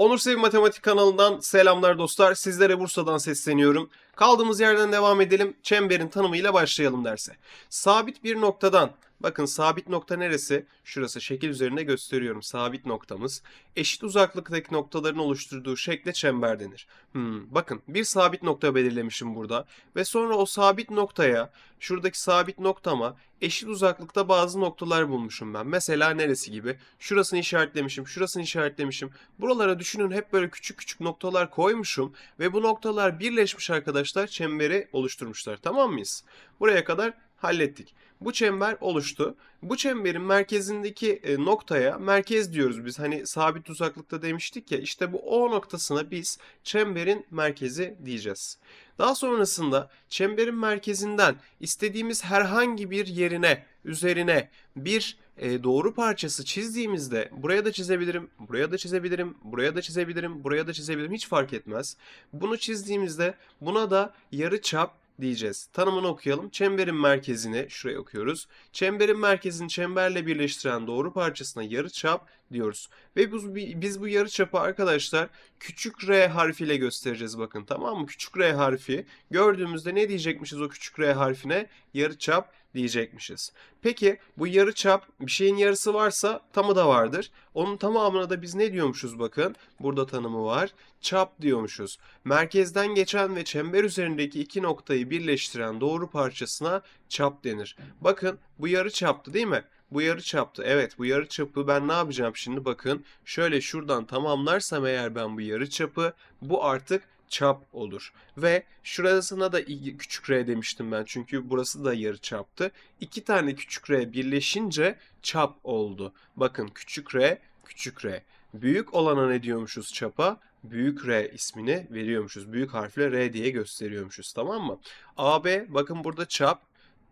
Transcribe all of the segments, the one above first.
Onur Sev Matematik kanalından selamlar dostlar. Sizlere Bursa'dan sesleniyorum. Kaldığımız yerden devam edelim. Çemberin tanımıyla başlayalım derse. Sabit bir noktadan, bakın sabit nokta neresi? Şurası şekil üzerinde gösteriyorum. Sabit noktamız. Eşit uzaklıktaki noktaların oluşturduğu şekle çember denir. Hmm, bakın bir sabit nokta belirlemişim burada. Ve sonra o sabit noktaya, şuradaki sabit noktama eşit uzaklıkta bazı noktalar bulmuşum ben. Mesela neresi gibi? Şurasını işaretlemişim, şurasını işaretlemişim. Buralara düşünün hep böyle küçük küçük noktalar koymuşum ve bu noktalar birleşmiş arkadaşlar çemberi oluşturmuşlar. Tamam mıyız? Buraya kadar hallettik. Bu çember oluştu. Bu çemberin merkezindeki e, noktaya merkez diyoruz biz. Hani sabit uzaklıkta demiştik ya işte bu O noktasına biz çemberin merkezi diyeceğiz. Daha sonrasında çemberin merkezinden istediğimiz herhangi bir yerine, üzerine bir e, doğru parçası çizdiğimizde buraya da çizebilirim, buraya da çizebilirim, buraya da çizebilirim, buraya da çizebilirim hiç fark etmez. Bunu çizdiğimizde buna da yarı çap diyeceğiz. Tanımını okuyalım. Çemberin merkezini şuraya okuyoruz. Çemberin merkezini çemberle birleştiren doğru parçasına yarı çap diyoruz. Ve biz, biz bu yarı çapı arkadaşlar küçük r harfiyle göstereceğiz bakın tamam mı? Küçük r harfi gördüğümüzde ne diyecekmişiz o küçük r harfine? Yarı çap diyecekmişiz. Peki bu yarı çap bir şeyin yarısı varsa tamı da vardır. Onun tamamına da biz ne diyormuşuz bakın. Burada tanımı var. Çap diyormuşuz. Merkezden geçen ve çember üzerindeki iki noktayı birleştiren doğru parçasına çap denir. Bakın bu yarı çaptı değil mi? Bu yarı çaptı. Evet bu yarı çapı ben ne yapacağım şimdi bakın. Şöyle şuradan tamamlarsam eğer ben bu yarı çapı bu artık çap olur. Ve şurasına da küçük r demiştim ben çünkü burası da yarı çaptı. İki tane küçük r birleşince çap oldu. Bakın küçük r, küçük r. Büyük olana ne diyormuşuz çapa? Büyük R ismini veriyormuşuz. Büyük harfle R diye gösteriyormuşuz. Tamam mı? AB bakın burada çap.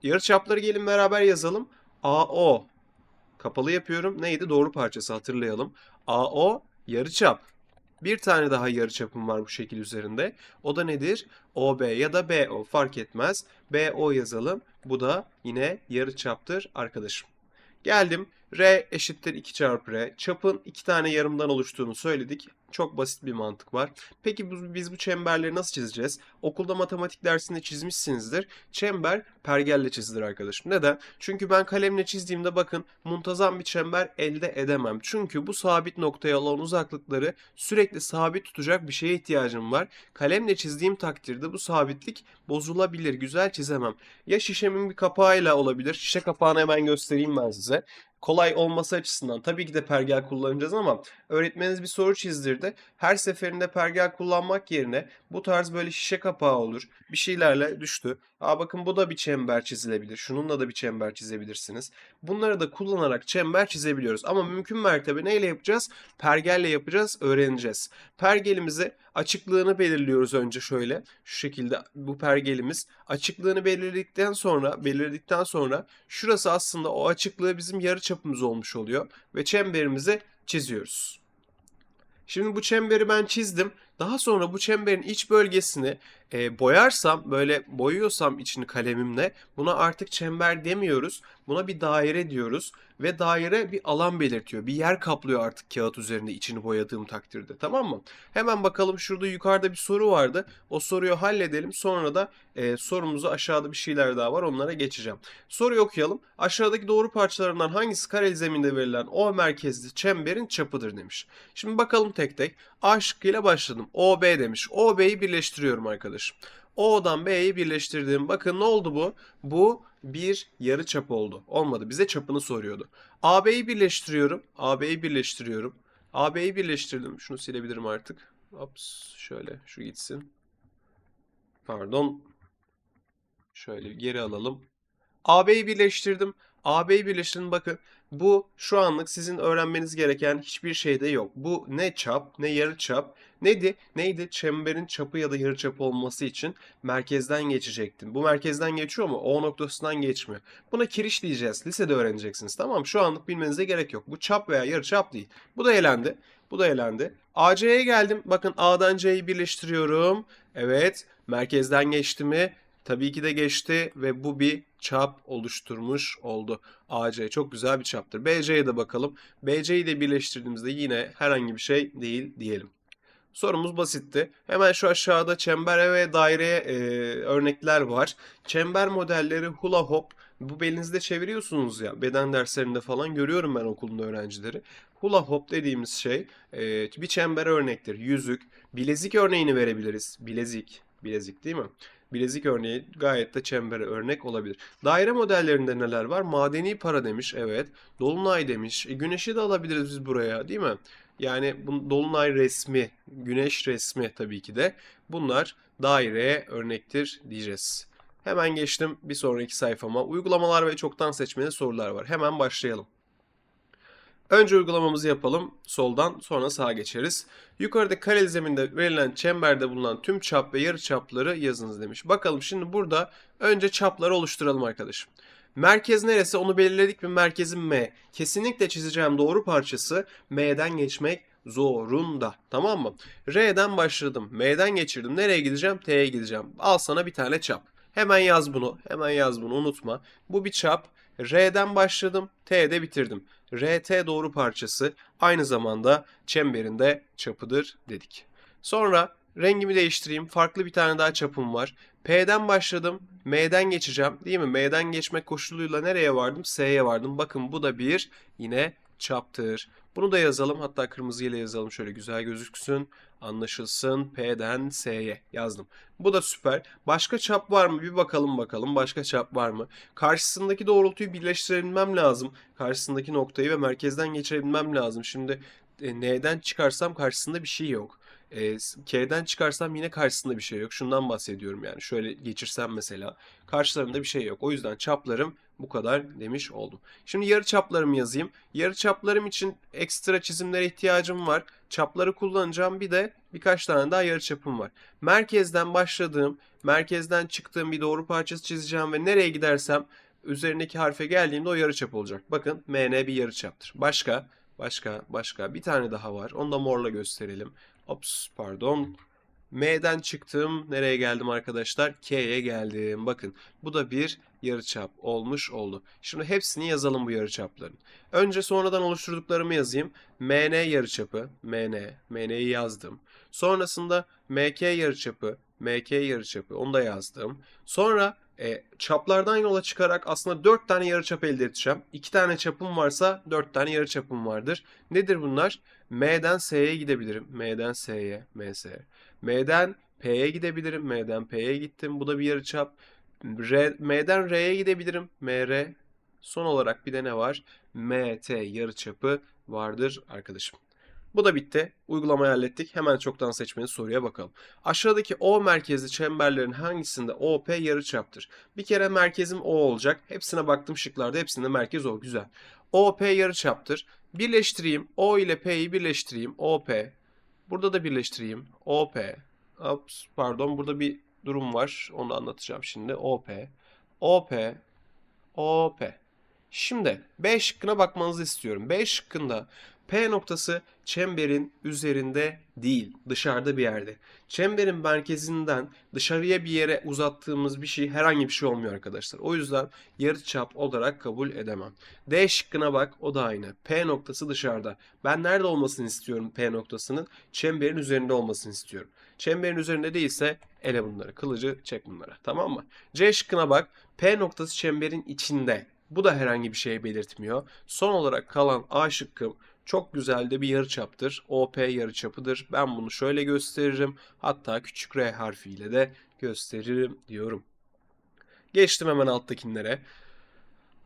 Yarı çapları gelin beraber yazalım. AO kapalı yapıyorum. Neydi? Doğru parçası hatırlayalım. AO yarıçap. Bir tane daha yarıçapım var bu şekil üzerinde. O da nedir? OB ya da BO fark etmez. BO yazalım. Bu da yine yarıçaptır arkadaşım. Geldim. R eşittir 2 çarpı R. Çapın iki tane yarımdan oluştuğunu söyledik. Çok basit bir mantık var. Peki biz, bu çemberleri nasıl çizeceğiz? Okulda matematik dersinde çizmişsinizdir. Çember pergelle çizilir arkadaşım. Neden? Çünkü ben kalemle çizdiğimde bakın muntazam bir çember elde edemem. Çünkü bu sabit noktaya olan uzaklıkları sürekli sabit tutacak bir şeye ihtiyacım var. Kalemle çizdiğim takdirde bu sabitlik bozulabilir. Güzel çizemem. Ya şişemin bir kapağıyla olabilir. Şişe kapağını hemen göstereyim ben size kolay olması açısından tabii ki de pergel kullanacağız ama öğretmeniniz bir soru çizdirdi. Her seferinde pergel kullanmak yerine bu tarz böyle şişe kapağı olur. Bir şeylerle düştü. Aa bakın bu da bir çember çizilebilir. Şununla da bir çember çizebilirsiniz. Bunları da kullanarak çember çizebiliyoruz. Ama mümkün mertebe neyle yapacağız? Pergelle yapacağız, öğreneceğiz. Pergelimizi açıklığını belirliyoruz önce şöyle. Şu şekilde bu pergelimiz açıklığını belirledikten sonra belirledikten sonra şurası aslında o açıklığı bizim yarı çapımız olmuş oluyor ve çemberimizi çiziyoruz. Şimdi bu çemberi ben çizdim. Daha sonra bu çemberin iç bölgesini e, boyarsam, böyle boyuyorsam içini kalemimle buna artık çember demiyoruz. Buna bir daire diyoruz ve daire bir alan belirtiyor. Bir yer kaplıyor artık kağıt üzerinde içini boyadığım takdirde. Tamam mı? Hemen bakalım şurada yukarıda bir soru vardı. O soruyu halledelim. Sonra da e, sorumuzu aşağıda bir şeyler daha var. Onlara geçeceğim. Soruyu okuyalım. Aşağıdaki doğru parçalarından hangisi kareli zeminde verilen O merkezli çemberin çapıdır demiş. Şimdi bakalım tek tek. A şıkkıyla başladım. OB demiş. OB'yi birleştiriyorum arkadaşım. O'dan B'yi birleştirdim. Bakın ne oldu bu? Bu bir yarı çap oldu. Olmadı. Bize çapını soruyordu. AB'yi birleştiriyorum. AB'yi birleştiriyorum. AB'yi birleştirdim. Şunu silebilirim artık. Ops. Şöyle. Şu gitsin. Pardon. Şöyle geri alalım. AB'yi birleştirdim. AB'yi birleştirin bakın. Bu şu anlık sizin öğrenmeniz gereken hiçbir şeyde yok. Bu ne çap ne yarı çap neydi? Neydi? Çemberin çapı ya da yarı çapı olması için merkezden geçecektin. Bu merkezden geçiyor mu? O noktasından geçmiyor. Buna kiriş diyeceğiz. Lisede öğreneceksiniz tamam? Şu anlık bilmenize gerek yok. Bu çap veya yarı çap değil. Bu da elendi. Bu da elendi. AC'ye geldim. Bakın A'dan C'yi birleştiriyorum. Evet. Merkezden geçti mi? Tabii ki de geçti ve bu bir çap oluşturmuş oldu. AC çok güzel bir çaptır. BC'ye de bakalım. BC'yi de birleştirdiğimizde yine herhangi bir şey değil diyelim. Sorumuz basitti. Hemen şu aşağıda çember ve daireye e, örnekler var. Çember modelleri hula hop. Bu belinizde çeviriyorsunuz ya beden derslerinde falan görüyorum ben okulun öğrencileri. Hula hop dediğimiz şey e, bir çember örnektir. Yüzük, bilezik örneğini verebiliriz. Bilezik, bilezik değil mi? Bilezik örneği gayet de çembere örnek olabilir. Daire modellerinde neler var? Madeni para demiş, evet. Dolunay demiş. E, güneşi de alabiliriz biz buraya, değil mi? Yani bu dolunay resmi, güneş resmi tabii ki de. Bunlar daireye örnektir diyeceğiz. Hemen geçtim bir sonraki sayfama. Uygulamalar ve çoktan seçmeli sorular var. Hemen başlayalım. Önce uygulamamızı yapalım. Soldan sonra sağa geçeriz. Yukarıda kareli zeminde verilen çemberde bulunan tüm çap ve yarı çapları yazınız demiş. Bakalım şimdi burada önce çapları oluşturalım arkadaşım. Merkez neresi onu belirledik mi? Merkezim M. Kesinlikle çizeceğim doğru parçası M'den geçmek zorunda. Tamam mı? R'den başladım. M'den geçirdim. Nereye gideceğim? T'ye gideceğim. Al sana bir tane çap. Hemen yaz bunu. Hemen yaz bunu unutma. Bu bir çap. R'den başladım. T'de bitirdim. RT doğru parçası aynı zamanda çemberinde çapıdır dedik. Sonra rengimi değiştireyim. Farklı bir tane daha çapım var. P'den başladım. M'den geçeceğim. Değil mi? M'den geçmek koşuluyla nereye vardım? S'ye vardım. Bakın bu da bir yine çaptır. Bunu da yazalım. Hatta kırmızı ile yazalım. Şöyle güzel gözüksün. Anlaşılsın. P'den S'ye yazdım. Bu da süper. Başka çap var mı? Bir bakalım bakalım. Başka çap var mı? Karşısındaki doğrultuyu birleştirebilmem lazım. Karşısındaki noktayı ve merkezden geçirebilmem lazım. Şimdi e, N'den çıkarsam karşısında bir şey yok. E, K'den çıkarsam yine karşısında bir şey yok. Şundan bahsediyorum yani. Şöyle geçirsem mesela. Karşılarında bir şey yok. O yüzden çaplarım bu kadar demiş oldum. Şimdi yarı çaplarımı yazayım. Yarı çaplarım için ekstra çizimlere ihtiyacım var. Çapları kullanacağım. Bir de birkaç tane daha yarı çapım var. Merkezden başladığım, merkezden çıktığım bir doğru parçası çizeceğim ve nereye gidersem üzerindeki harfe geldiğimde o yarıçap olacak. Bakın MN bir yarıçaptır. Başka, başka, başka bir tane daha var. Onu da morla gösterelim. Ops pardon. M'den çıktım. Nereye geldim arkadaşlar? K'ye geldim. Bakın bu da bir yarıçap olmuş oldu. Şimdi hepsini yazalım bu yarıçapların. Önce sonradan oluşturduklarımı yazayım. MN yarıçapı. MN. MN'yi yazdım. Sonrasında MK yarıçapı. MK yarıçapı. Onu da yazdım. Sonra e, çaplardan yola çıkarak aslında 4 tane yarıçap elde edeceğim. 2 tane çapım varsa 4 tane yarıçapım vardır. Nedir bunlar? M'den S'ye gidebilirim. M'den S'ye, MS. M'den P'ye gidebilirim. M'den P'ye gittim. Bu da bir yarıçap. R, M'den R'ye gidebilirim. MR. Son olarak bir de ne var? MT yarıçapı vardır arkadaşım. Bu da bitti. Uygulamayı hallettik. Hemen çoktan seçmeli soruya bakalım. Aşağıdaki O merkezli çemberlerin hangisinde OP yarıçaptır? Bir kere merkezim O olacak. Hepsine baktım şıklarda. Hepsinde merkez O. Güzel. OP yarıçaptır. Birleştireyim. O ile P'yi birleştireyim. OP. Burada da birleştireyim. OP. Ops, pardon burada bir durum var. Onu anlatacağım şimdi. OP. OP. OP. Şimdi B şıkkına bakmanızı istiyorum. B şıkkında P noktası çemberin üzerinde değil, dışarıda bir yerde. Çemberin merkezinden dışarıya bir yere uzattığımız bir şey herhangi bir şey olmuyor arkadaşlar. O yüzden yarıçap olarak kabul edemem. D şıkkına bak o da aynı. P noktası dışarıda. Ben nerede olmasını istiyorum P noktasının? Çemberin üzerinde olmasını istiyorum. Çemberin üzerinde değilse ele bunları. Kılıcı çek bunlara. Tamam mı? C şıkkına bak. P noktası çemberin içinde. Bu da herhangi bir şey belirtmiyor. Son olarak kalan A şıkkım çok güzel de bir yarıçaptır. OP yarıçapıdır. Ben bunu şöyle gösteririm. Hatta küçük R harfiyle de gösteririm diyorum. Geçtim hemen alttakilere.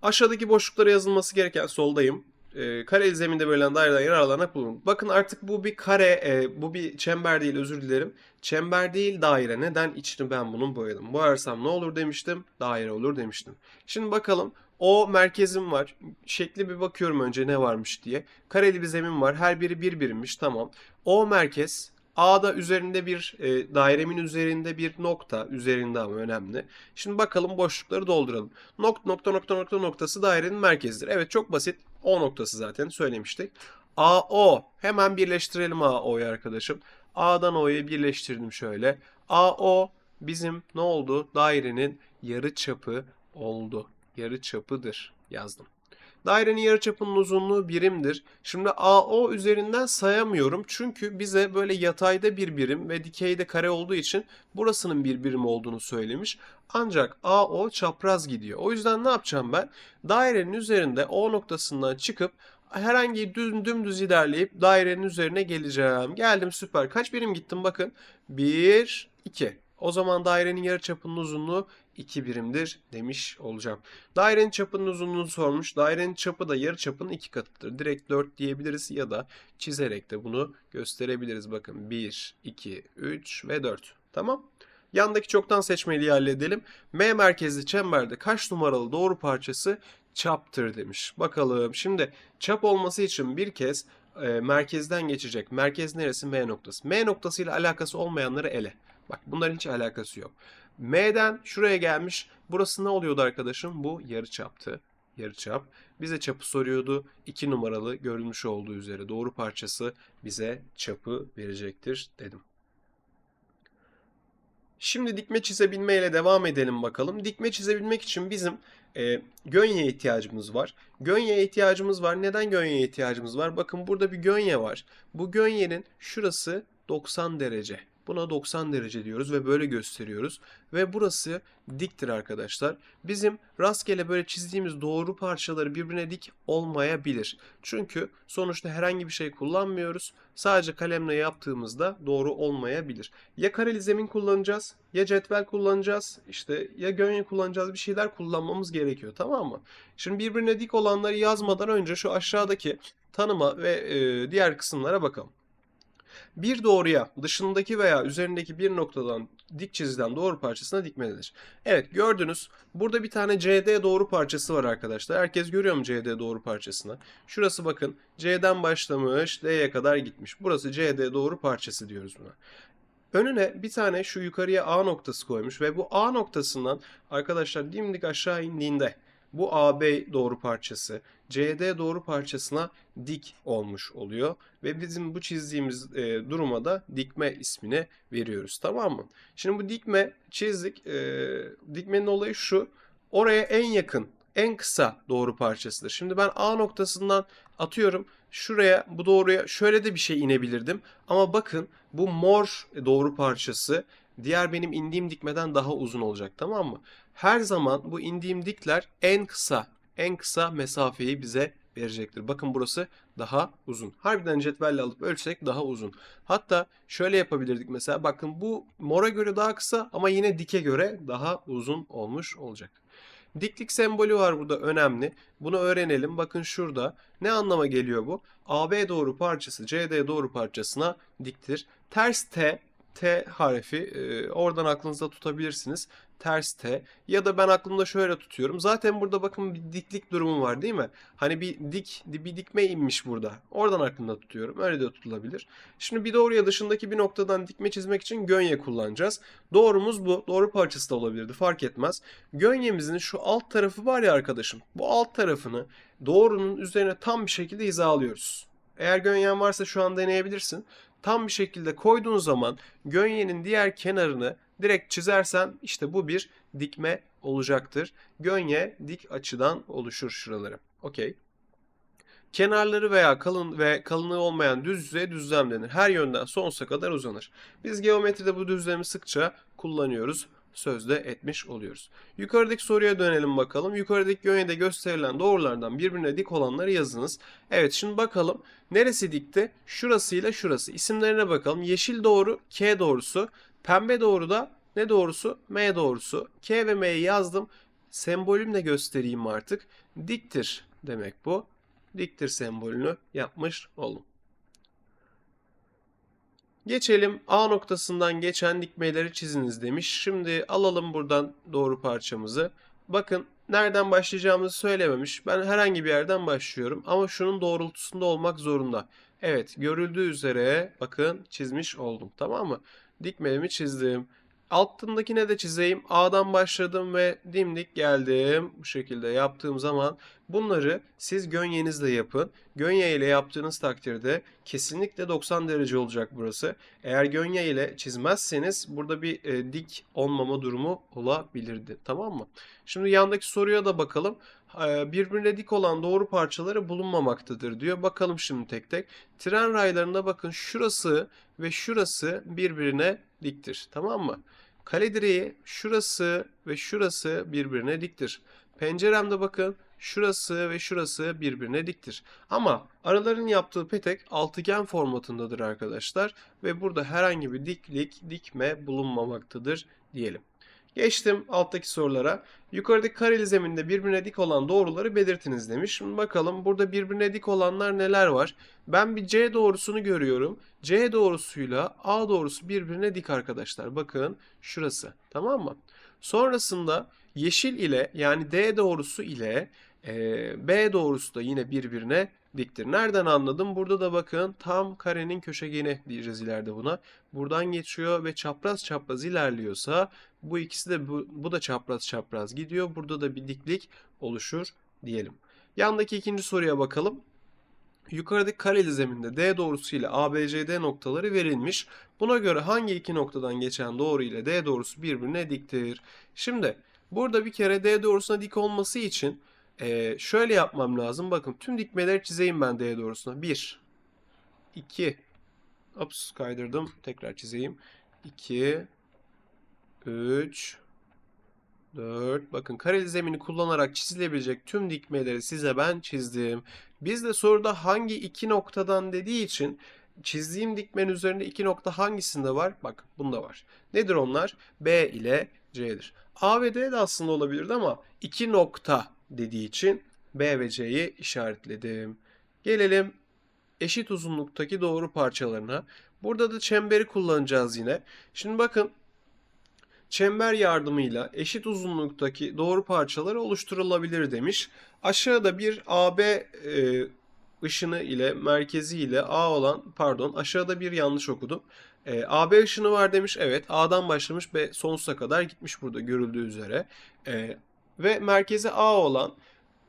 Aşağıdaki boşluklara yazılması gereken soldayım. E, kare zeminde verilen daireden yararlanarak bulunun. Bakın artık bu bir kare, e, bu bir çember değil özür dilerim. Çember değil daire. Neden içini ben bunun boyadım? Boyarsam ne olur demiştim? Daire olur demiştim. Şimdi bakalım o merkezim var. Şekli bir bakıyorum önce ne varmış diye. Kareli bir zemin var. Her biri bir birimmiş. Tamam. O merkez A'da üzerinde bir e, dairemin üzerinde bir nokta. Üzerinde ama önemli. Şimdi bakalım boşlukları dolduralım. Nokta nokta nokta nokta noktası dairenin merkezidir. Evet çok basit. O noktası zaten söylemiştik. AO. Hemen birleştirelim AO'yu arkadaşım. A'dan O'yu birleştirdim şöyle. AO bizim ne oldu? Dairenin yarı çapı oldu yarı çapıdır yazdım. Dairenin yarıçapının uzunluğu birimdir. Şimdi AO üzerinden sayamıyorum. Çünkü bize böyle yatayda bir birim ve dikeyde kare olduğu için burasının bir birim olduğunu söylemiş. Ancak AO çapraz gidiyor. O yüzden ne yapacağım ben? Dairenin üzerinde O noktasından çıkıp herhangi düz, dümdüz ilerleyip dairenin üzerine geleceğim. Geldim süper. Kaç birim gittim bakın. 1, 2. O zaman dairenin yarıçapının uzunluğu 2 birimdir demiş olacağım. Dairenin çapının uzunluğunu sormuş. Dairenin çapı da yarıçapının 2 katıdır. Direkt 4 diyebiliriz ya da çizerek de bunu gösterebiliriz. Bakın 1, 2, 3 ve 4. Tamam. Yandaki çoktan seçmeliği halledelim. M merkezli çemberde kaç numaralı doğru parçası çaptır demiş. Bakalım şimdi çap olması için bir kez e, merkezden geçecek. Merkez neresi? M noktası. M noktasıyla alakası olmayanları ele. Bak bunların hiç alakası yok. M'den şuraya gelmiş. Burası ne oluyordu arkadaşım? Bu yarı çaptı. Yarı çap. Bize çapı soruyordu. 2 numaralı görülmüş olduğu üzere doğru parçası bize çapı verecektir dedim. Şimdi dikme çizebilmeyle devam edelim bakalım. Dikme çizebilmek için bizim e, gönye ihtiyacımız var. Gönye ihtiyacımız var. Neden gönye ihtiyacımız var? Bakın burada bir gönye var. Bu gönyenin şurası 90 derece. Buna 90 derece diyoruz ve böyle gösteriyoruz. Ve burası diktir arkadaşlar. Bizim rastgele böyle çizdiğimiz doğru parçaları birbirine dik olmayabilir. Çünkü sonuçta herhangi bir şey kullanmıyoruz. Sadece kalemle yaptığımızda doğru olmayabilir. Ya kareli zemin kullanacağız, ya cetvel kullanacağız, işte ya gönye kullanacağız bir şeyler kullanmamız gerekiyor tamam mı? Şimdi birbirine dik olanları yazmadan önce şu aşağıdaki tanıma ve diğer kısımlara bakalım. Bir doğruya dışındaki veya üzerindeki bir noktadan dik çizilen doğru parçasına dikme denir. Evet gördünüz. Burada bir tane CD doğru parçası var arkadaşlar. Herkes görüyor mu CD doğru parçasını? Şurası bakın C'den başlamış D'ye kadar gitmiş. Burası CD doğru parçası diyoruz buna. Önüne bir tane şu yukarıya A noktası koymuş ve bu A noktasından arkadaşlar dimdik aşağı indiğinde bu AB doğru parçası CD doğru parçasına dik olmuş oluyor ve bizim bu çizdiğimiz e, duruma da dikme ismini veriyoruz tamam mı? Şimdi bu dikme çizdik. E, dikmenin olayı şu. Oraya en yakın, en kısa doğru parçasıdır. Şimdi ben A noktasından atıyorum şuraya bu doğruya şöyle de bir şey inebilirdim. Ama bakın bu mor doğru parçası diğer benim indiğim dikmeden daha uzun olacak tamam mı? Her zaman bu indiğim dikler en kısa en kısa mesafeyi bize verecektir. Bakın burası daha uzun. Harbiden cetvelle alıp ölçsek daha uzun. Hatta şöyle yapabilirdik mesela. Bakın bu mora göre daha kısa ama yine dike göre daha uzun olmuş olacak. Diklik sembolü var burada önemli. Bunu öğrenelim. Bakın şurada. Ne anlama geliyor bu? AB doğru parçası CD doğru parçasına diktir. Ters T T harfi oradan aklınızda tutabilirsiniz. Ters T ya da ben aklımda şöyle tutuyorum. Zaten burada bakın bir diklik durumu var değil mi? Hani bir dik bir dikme inmiş burada. Oradan aklımda tutuyorum. Öyle de tutulabilir. Şimdi bir doğruya dışındaki bir noktadan dikme çizmek için gönye kullanacağız. Doğrumuz bu. Doğru parçası da olabilirdi. Fark etmez. Gönyemizin şu alt tarafı var ya arkadaşım. Bu alt tarafını doğrunun üzerine tam bir şekilde hizalıyoruz. Eğer gönyen varsa şu an deneyebilirsin tam bir şekilde koyduğun zaman gönyenin diğer kenarını direkt çizersen işte bu bir dikme olacaktır. Gönye dik açıdan oluşur şuraları. Okey. Kenarları veya kalın ve kalınlığı olmayan düz yüzeye düzlem denir. Her yönden sonsuza kadar uzanır. Biz geometride bu düzlemi sıkça kullanıyoruz sözde etmiş oluyoruz. Yukarıdaki soruya dönelim bakalım. Yukarıdaki yönde gösterilen doğrulardan birbirine dik olanları yazınız. Evet şimdi bakalım. Neresi dikti? Şurasıyla şurası. İsimlerine bakalım. Yeşil doğru K doğrusu. Pembe doğru da ne doğrusu? M doğrusu. K ve M'yi yazdım. Sembolümle göstereyim artık. Diktir demek bu. Diktir sembolünü yapmış oldum. Geçelim A noktasından geçen dikmeleri çiziniz demiş. Şimdi alalım buradan doğru parçamızı. Bakın nereden başlayacağımızı söylememiş. Ben herhangi bir yerden başlıyorum ama şunun doğrultusunda olmak zorunda. Evet görüldüğü üzere bakın çizmiş oldum tamam mı? Dikmemi çizdim. Altındakine de çizeyim. A'dan başladım ve dimdik geldim. Bu şekilde yaptığım zaman bunları siz gönyenizle yapın. Gönye ile yaptığınız takdirde kesinlikle 90 derece olacak burası. Eğer gönye ile çizmezseniz burada bir e, dik olmama durumu olabilirdi. Tamam mı? Şimdi yandaki soruya da bakalım. E, birbirine dik olan doğru parçaları bulunmamaktadır diyor. Bakalım şimdi tek tek. Tren raylarında bakın şurası ve şurası birbirine diktir. Tamam mı? Kale direği şurası ve şurası birbirine diktir. Penceremde bakın şurası ve şurası birbirine diktir. Ama araların yaptığı petek altıgen formatındadır arkadaşlar. Ve burada herhangi bir diklik, dikme bulunmamaktadır diyelim. Geçtim alttaki sorulara. Yukarıdaki kareli zeminde birbirine dik olan doğruları belirtiniz demiş. Bakalım burada birbirine dik olanlar neler var? Ben bir C doğrusunu görüyorum. C doğrusuyla A doğrusu birbirine dik arkadaşlar. Bakın şurası. Tamam mı? Sonrasında yeşil ile yani D doğrusu ile e, B doğrusu da yine birbirine diktir. Nereden anladım? Burada da bakın tam karenin köşegeni diyeceğiz ileride buna. Buradan geçiyor ve çapraz çapraz ilerliyorsa bu ikisi de bu, bu da çapraz çapraz gidiyor. Burada da bir diklik oluşur diyelim. Yandaki ikinci soruya bakalım. Yukarıdaki kareli zeminde D doğrusu ile ABCD noktaları verilmiş. Buna göre hangi iki noktadan geçen doğru ile D doğrusu birbirine diktir? Şimdi burada bir kere D doğrusuna dik olması için eee, şöyle yapmam lazım. Bakın tüm dikmeleri çizeyim ben D doğrusuna. 1, 2, Ops kaydırdım. Tekrar çizeyim. 2, 3, 4. Bakın kareli zemini kullanarak çizilebilecek tüm dikmeleri size ben çizdim. Biz de soruda hangi iki noktadan dediği için çizdiğim dikmenin üzerinde iki nokta hangisinde var? Bak bunda var. Nedir onlar? B ile C'dir. A ve D de aslında olabilirdi ama iki nokta dediği için B ve C'yi işaretledim. Gelelim eşit uzunluktaki doğru parçalarına. Burada da çemberi kullanacağız yine. Şimdi bakın çember yardımıyla eşit uzunluktaki doğru parçalar oluşturulabilir demiş. Aşağıda bir AB e, ışını ile merkezi ile A olan pardon aşağıda bir yanlış okudum. E, AB ışını var demiş. Evet A'dan başlamış ve sonsuza kadar gitmiş burada görüldüğü üzere. E, ve merkezi A olan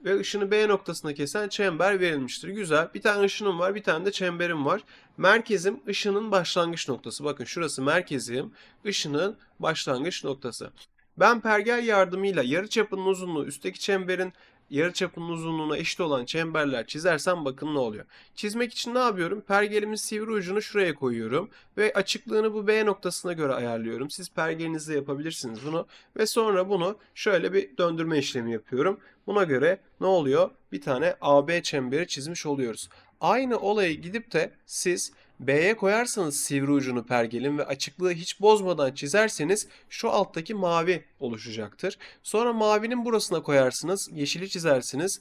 ve ışını B noktasına kesen çember verilmiştir. Güzel. Bir tane ışınım var, bir tane de çemberim var. Merkezim ışının başlangıç noktası. Bakın şurası merkezim, ışının başlangıç noktası. Ben pergel yardımıyla yarıçapının uzunluğu üstteki çemberin yarıçapının uzunluğuna eşit olan çemberler çizersem bakın ne oluyor. Çizmek için ne yapıyorum? Pergelimin sivri ucunu şuraya koyuyorum ve açıklığını bu B noktasına göre ayarlıyorum. Siz pergelinizde yapabilirsiniz bunu ve sonra bunu şöyle bir döndürme işlemi yapıyorum. Buna göre ne oluyor? Bir tane AB çemberi çizmiş oluyoruz. Aynı olayı gidip de siz B'ye koyarsanız sivri ucunu pergelin ve açıklığı hiç bozmadan çizerseniz şu alttaki mavi oluşacaktır. Sonra mavinin burasına koyarsınız, yeşili çizersiniz.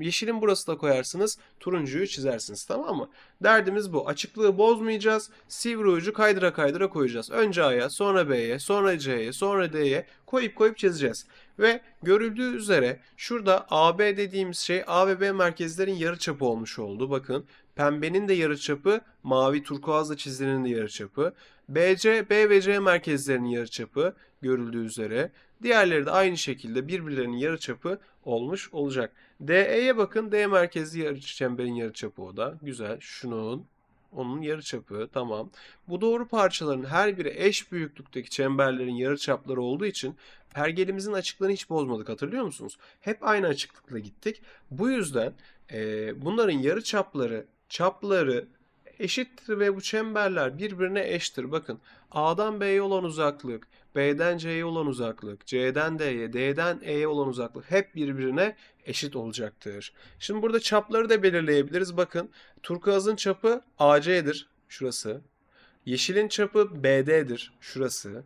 Yeşilin burasına koyarsınız, turuncuyu çizersiniz tamam mı? Derdimiz bu. Açıklığı bozmayacağız. Sivri ucu kaydıra kaydıra koyacağız. Önce A'ya, sonra B'ye, sonra C'ye, sonra D'ye koyup koyup çizeceğiz. Ve görüldüğü üzere şurada AB dediğimiz şey A ve B merkezlerin yarıçapı olmuş oldu. Bakın pembenin de yarıçapı, mavi turkuazla çizilenin de yarıçapı. BC, B ve C merkezlerinin yarıçapı görüldüğü üzere. Diğerleri de aynı şekilde birbirlerinin yarıçapı olmuş olacak. DE'ye bakın. D merkezli yarı çemberin yarıçapı o da. Güzel. Şunun onun yarıçapı tamam. Bu doğru parçaların her biri eş büyüklükteki çemberlerin yarıçapları olduğu için pergelimizin açıklığını hiç bozmadık hatırlıyor musunuz? Hep aynı açıklıkla gittik. Bu yüzden e, bunların yarıçapları, çapları eşittir ve bu çemberler birbirine eşittir. Bakın A'dan B'ye olan uzaklık, B'den C'ye olan uzaklık, C'den D'ye, D'den E'ye olan uzaklık hep birbirine eşit olacaktır. Şimdi burada çapları da belirleyebiliriz. Bakın turkuazın çapı AC'dir. Şurası. Yeşilin çapı BD'dir. Şurası.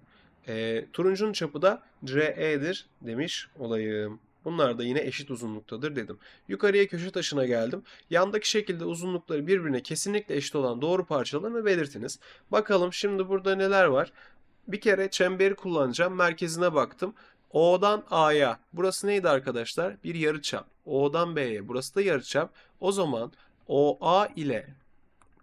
E, turuncunun çapı da CE'dir demiş olayım. Bunlar da yine eşit uzunluktadır dedim. Yukarıya köşe taşına geldim. Yandaki şekilde uzunlukları birbirine kesinlikle eşit olan doğru parçalarını belirtiniz. Bakalım şimdi burada neler var? Bir kere çemberi kullanacağım. Merkezine baktım. O'dan A'ya. Burası neydi arkadaşlar? Bir yarıçap. O'dan B'ye. Burası da yarıçap. O zaman OA ile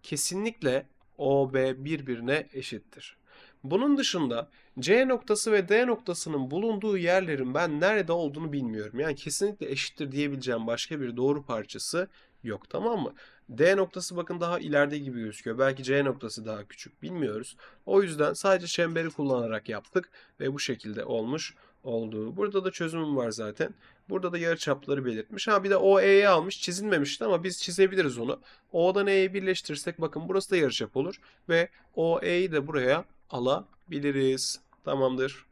kesinlikle OB birbirine eşittir. Bunun dışında C noktası ve D noktasının bulunduğu yerlerin ben nerede olduğunu bilmiyorum. Yani kesinlikle eşittir diyebileceğim başka bir doğru parçası yok tamam mı? D noktası bakın daha ileride gibi gözüküyor. Belki C noktası daha küçük bilmiyoruz. O yüzden sadece çemberi kullanarak yaptık ve bu şekilde olmuş oldu. Burada da çözümüm var zaten. Burada da yarıçapları belirtmiş. Ha bir de OE'yi almış çizilmemişti ama biz çizebiliriz onu. O'dan E'yi birleştirirsek bakın burası da yarıçap olur. Ve OE'yi de buraya alabiliriz. Tamamdır.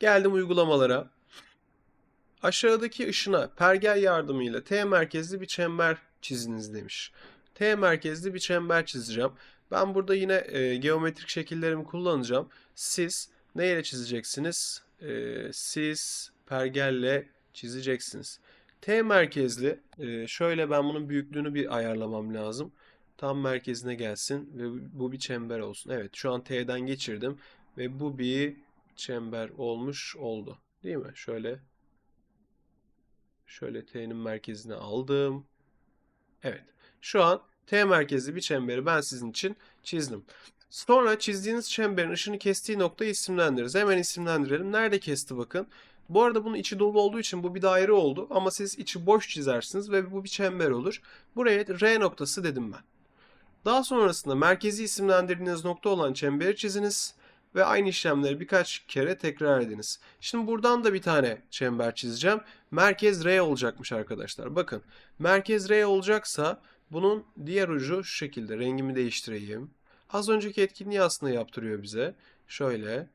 Geldim uygulamalara. Aşağıdaki ışına pergel yardımıyla T merkezli bir çember çiziniz demiş. T merkezli bir çember çizeceğim. Ben burada yine e, geometrik şekillerimi kullanacağım. Siz neyle çizeceksiniz? E, siz pergelle çizeceksiniz. T merkezli, e, şöyle ben bunun büyüklüğünü bir ayarlamam lazım. Tam merkezine gelsin ve bu bir çember olsun. Evet şu an T'den geçirdim ve bu bir çember olmuş oldu. Değil mi? Şöyle Şöyle T'nin merkezine aldım. Evet. Şu an T merkezli bir çemberi ben sizin için çizdim. Sonra çizdiğiniz çemberin ışını kestiği noktayı isimlendiririz. Hemen isimlendirelim. Nerede kesti bakın. Bu arada bunun içi dolu olduğu için bu bir daire oldu. Ama siz içi boş çizersiniz ve bu bir çember olur. Buraya R noktası dedim ben. Daha sonrasında merkezi isimlendirdiğiniz nokta olan çemberi çiziniz ve aynı işlemleri birkaç kere tekrar ediniz. Şimdi buradan da bir tane çember çizeceğim. Merkez R olacakmış arkadaşlar. Bakın merkez R olacaksa bunun diğer ucu şu şekilde rengimi değiştireyim. Az önceki etkinliği aslında yaptırıyor bize. Şöyle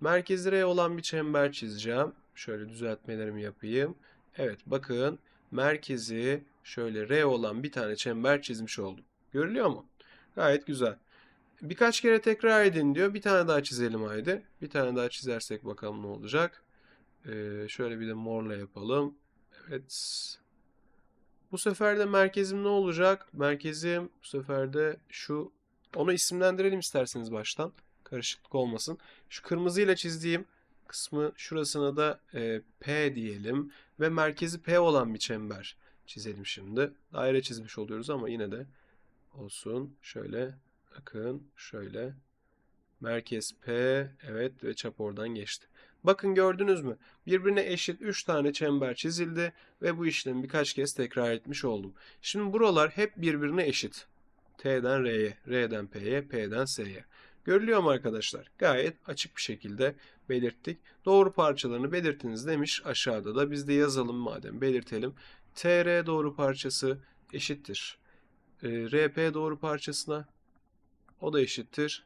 merkezi R olan bir çember çizeceğim. Şöyle düzeltmelerimi yapayım. Evet bakın merkezi şöyle R olan bir tane çember çizmiş oldum. Görülüyor mu? Gayet güzel. Birkaç kere tekrar edin diyor. Bir tane daha çizelim haydi. Bir tane daha çizersek bakalım ne olacak. Ee, şöyle bir de morla yapalım. Evet. Bu sefer de merkezim ne olacak? Merkezim bu sefer de şu. Onu isimlendirelim isterseniz baştan. Karışıklık olmasın. Şu kırmızıyla çizdiğim kısmı şurasına da e, P diyelim. Ve merkezi P olan bir çember çizelim şimdi. Daire çizmiş oluyoruz ama yine de olsun. Şöyle bakın şöyle. Merkez P evet ve çap oradan geçti. Bakın gördünüz mü? Birbirine eşit 3 tane çember çizildi ve bu işlemi birkaç kez tekrar etmiş oldum. Şimdi buralar hep birbirine eşit. T'den R'ye, R'den P'ye, P'den S'ye. Görülüyor mu arkadaşlar? Gayet açık bir şekilde belirttik. Doğru parçalarını belirtiniz demiş. Aşağıda da biz de yazalım madem belirtelim. TR doğru parçası eşittir. E, RP doğru parçasına o da eşittir.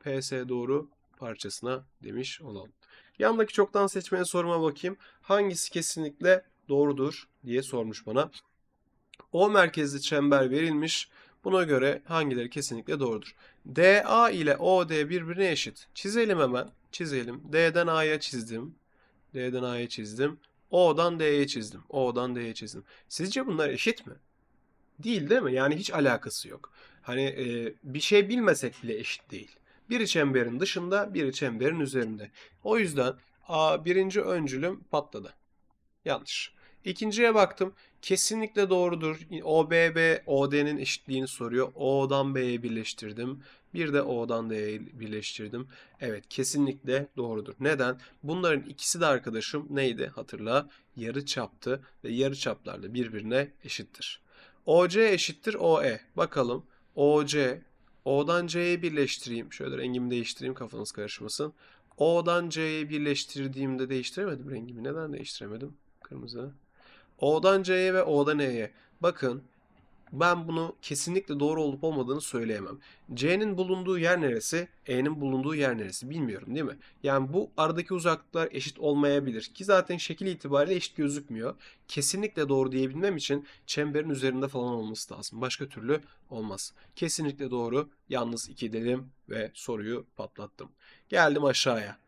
PS doğru parçasına demiş olalım. Yandaki çoktan seçmeye soruma bakayım. Hangisi kesinlikle doğrudur diye sormuş bana. O merkezli çember verilmiş. Buna göre hangileri kesinlikle doğrudur? DA ile OD birbirine eşit. Çizelim hemen. Çizelim. D'den A'ya çizdim. D'den A'ya çizdim. O'dan D'ye çizdim. O'dan D'ye çizdim. Sizce bunlar eşit mi? Değil değil mi? Yani hiç alakası yok. Hani e, bir şey bilmesek bile eşit değil. Biri çemberin dışında, biri çemberin üzerinde. O yüzden A birinci öncülüm patladı. Yanlış. İkinciye baktım. Kesinlikle doğrudur. OBB OD'nin eşitliğini soruyor. O'dan B'ye birleştirdim. Bir de O'dan D'ye birleştirdim. Evet kesinlikle doğrudur. Neden? Bunların ikisi de arkadaşım neydi? Hatırla. Yarı çaptı ve yarı çaplar da birbirine eşittir. OC eşittir OE. Bakalım. OC O'dan C'ye birleştireyim. Şöyle rengimi değiştireyim kafanız karışmasın. O'dan C'ye birleştirdiğimde değiştiremedim rengimi. Neden değiştiremedim? Kırmızı. O'dan C'ye ve O'dan E'ye. Bakın ben bunu kesinlikle doğru olup olmadığını söyleyemem. C'nin bulunduğu yer neresi? E'nin bulunduğu yer neresi? Bilmiyorum değil mi? Yani bu aradaki uzaklıklar eşit olmayabilir. Ki zaten şekil itibariyle eşit gözükmüyor. Kesinlikle doğru diyebilmem için çemberin üzerinde falan olması lazım. Başka türlü olmaz. Kesinlikle doğru. Yalnız 2 dedim ve soruyu patlattım. Geldim aşağıya.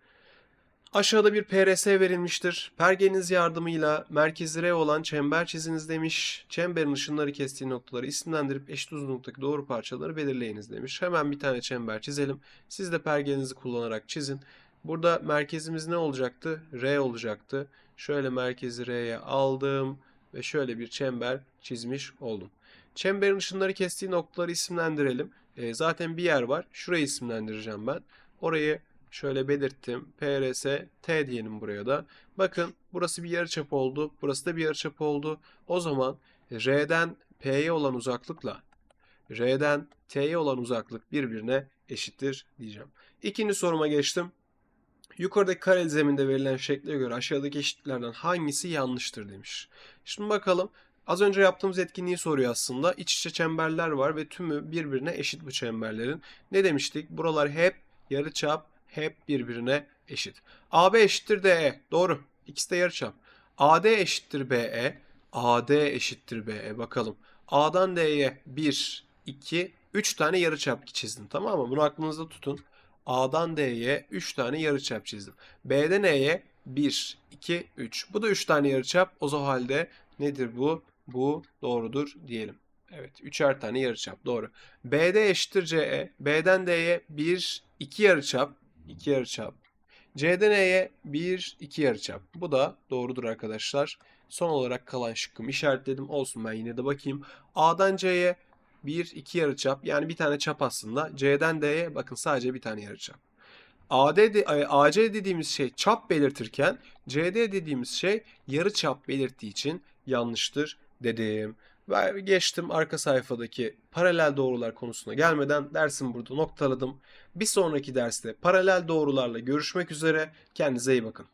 Aşağıda bir PRS verilmiştir. Pergeniz yardımıyla merkezi R olan çember çiziniz demiş. Çemberin ışınları kestiği noktaları isimlendirip eşit uzunluktaki doğru parçaları belirleyiniz demiş. Hemen bir tane çember çizelim. Siz de pergenizi kullanarak çizin. Burada merkezimiz ne olacaktı? R olacaktı. Şöyle merkezi R'ye aldım ve şöyle bir çember çizmiş oldum. Çemberin ışınları kestiği noktaları isimlendirelim. E, zaten bir yer var. Şurayı isimlendireceğim ben. Orayı şöyle belirttim. PRS T diyelim buraya da. Bakın burası bir yarıçap oldu. Burası da bir yarıçap oldu. O zaman R'den P'ye olan uzaklıkla R'den T'ye olan uzaklık birbirine eşittir diyeceğim. İkinci soruma geçtim. Yukarıdaki kareli zeminde verilen şekle göre aşağıdaki eşitliklerden hangisi yanlıştır demiş. Şimdi bakalım. Az önce yaptığımız etkinliği soruyor aslında. İç içe çemberler var ve tümü birbirine eşit bu çemberlerin. Ne demiştik? Buralar hep yarıçap, hep birbirine eşit. AB eşittir DE. Doğru. İkisi de yarıçap. AD eşittir BE. AD eşittir BE. Bakalım. A'dan D'ye 1, 2, 3 tane yarıçap çizdim. Tamam mı? Bunu aklınızda tutun. A'dan D'ye 3 tane yarıçap çizdim. B'den E'ye 1, 2, 3. Bu da 3 tane yarıçap. O halde nedir bu? Bu doğrudur diyelim. Evet, üçer tane yarıçap. Doğru. BD eşittir CE. B'den D'ye 1, 2 yarıçap. 2 yarıçap. C'den E'ye 1, 2 yarıçap. Bu da doğrudur arkadaşlar. Son olarak kalan şıkkımı işaretledim. Olsun ben yine de bakayım. A'dan C'ye 1, 2 yarıçap. Yani bir tane çap aslında. C'den D'ye bakın sadece bir tane yarıçap. AD de- AC dediğimiz şey çap belirtirken CD dediğimiz şey yarı çap belirttiği için yanlıştır dedim. Ve geçtim arka sayfadaki paralel doğrular konusuna gelmeden dersimi burada noktaladım. Bir sonraki derste paralel doğrularla görüşmek üzere. Kendinize iyi bakın.